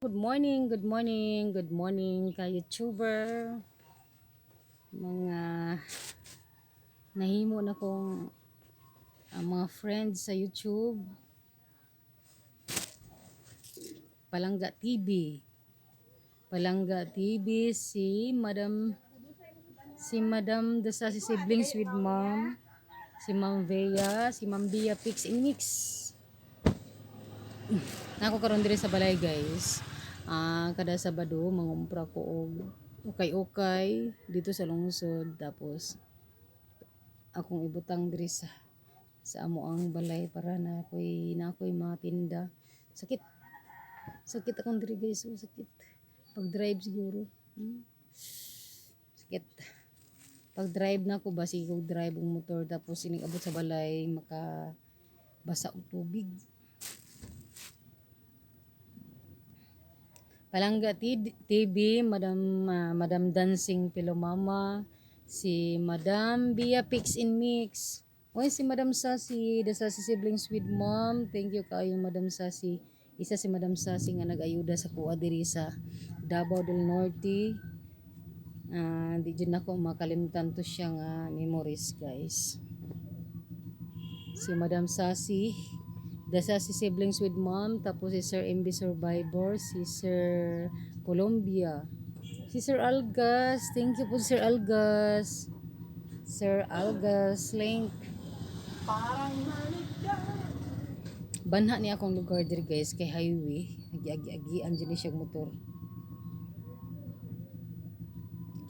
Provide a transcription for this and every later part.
Good morning, good morning, good morning ka YouTuber. Mga nahimo na kong ah, mga friends sa YouTube. Palangga TV. Palangga TV si Madam si Madam the sa si siblings with mom. Si Ma'am Vea, si Ma'am Bia Pix and Mix. Nako karon diri sa balay guys. Ah, kada Sabado mangumpra ko og ukay-ukay dito sa lungsod tapos akong ibutang diri sa sa amo ang balay para na ako'y na ako'y mga tinda. Sakit. Sakit akong diri guys, oh, sakit. Pag drive siguro. Hmm? Sakit. Pag drive na ako basi ko drive ang motor tapos inigabot sa balay maka basa og tubig. Palangga TV, Madam ah, Madam Dancing Pilomama, si Madam Bia Pix in Mix. Oy si Madam Sasi, the Sasi siblings with mom. Thank you kaayo Madam Sasi. Isa si Madam Sasi nga nag-ayuda sa kuha diri sa Davao del Norte. Ah, di jud nako makalimtan to siya nga memories guys. Si Madam Sasi, the Sasi siblings with mom, tapos si Sir MB Survivor, si Sir Colombia, si Sir Algas, thank you po Sir Algas, Sir Algas Link. Banha niya akong lugar diri guys kay highway, agi-agi-agian dyan siya motor.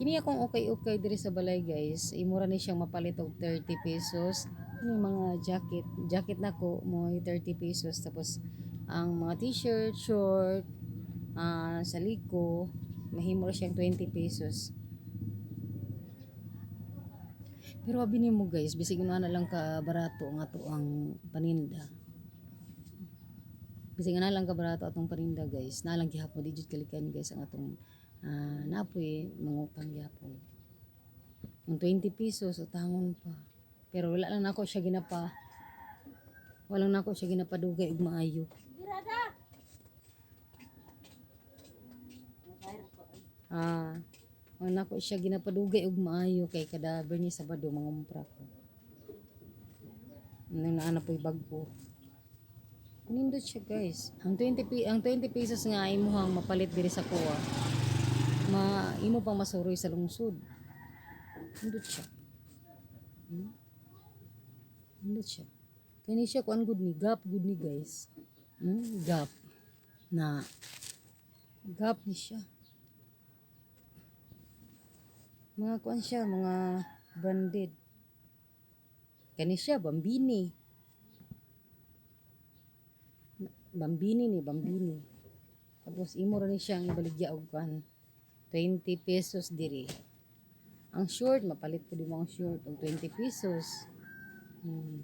Kini akong okay-okay diri sa balay guys. Imura ni siyang mapalit og 30 pesos. Yung mga jacket. Jacket na ko mo 30 pesos. Tapos ang mga t-shirt, short, ah sa liko, mahimo siyang 20 pesos. Pero abi mo guys, bisig na lang ka barato nga to ang paninda. Bisig na lang ka barato atong paninda guys. Na lang gihapon di jud kalikan guys ang atong ah napoy mangutang gyapon. Ang 20 pesos utangon pa. Pero wala lang nako siya ginapa. Wala lang nako siya ginapadugay og maayo. Ah, wala nako siya ginapadugay og maayo kay kada Bernie Sabado mangumpra ko. Nang naana po'y bagko. Nindot siya guys. Ang 20 pi ang 20 pesos nga imuhang mapalit diri sa kuha. Ma imo pang masuroy sa lungsod. Nindot siya. Hmm? Nindot siya. Kani siya kuan good ni gap good ni guys. Hmm? Gap na gap ni siya. Mga kuan siya, mga branded. Kani siya, bambini. Bambini ni, bambini. Tapos imo ra ni siyang ibaligya og kan 20 pesos diri. Ang short, mapalit po di mo ang short og 20 pesos. Hmm.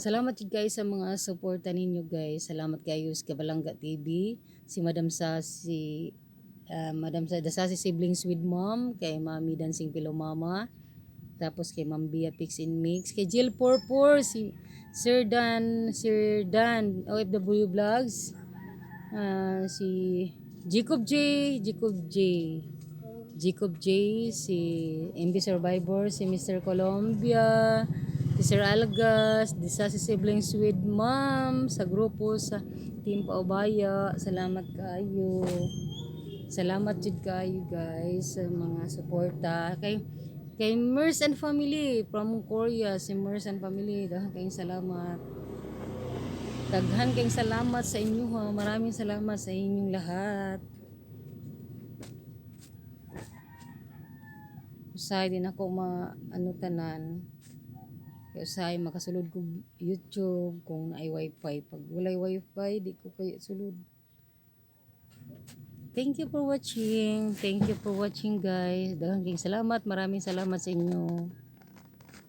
Salamat jud guys sa mga suporta ninyo guys. Salamat kayo sa Kabalangga TV, si Madam sa si ah, Madam sa the Sassy Siblings with Mom, kay Mami Dancing Pillow Mama, tapos kay Ma'am Bia Pix and Mix, kay Jill Purpur, si Sir Dan, Sir Dan, OFW Vlogs, ah, si Jacob J, Jacob J, Jacob J, si MB Survivor, si Mr. Colombia, si Sir Algas, di sa si Siblings with Mom, sa grupo, sa Team Paubaya, salamat kayo. Salamat jud kayo guys sa mga suporta kay kay Mers and Family from Korea, si Mers and Family, kayong salamat. Daghan kayong salamat sa inyo ha. Maraming salamat sa inyong lahat. Usay din ako ma ano tanan. Kaya usay makasulod ko YouTube kung naay wifi. Pag walay wifi, di ko kayo sulod. Thank you for watching. Thank you for watching guys. Daghang kayong salamat. Maraming salamat sa inyo.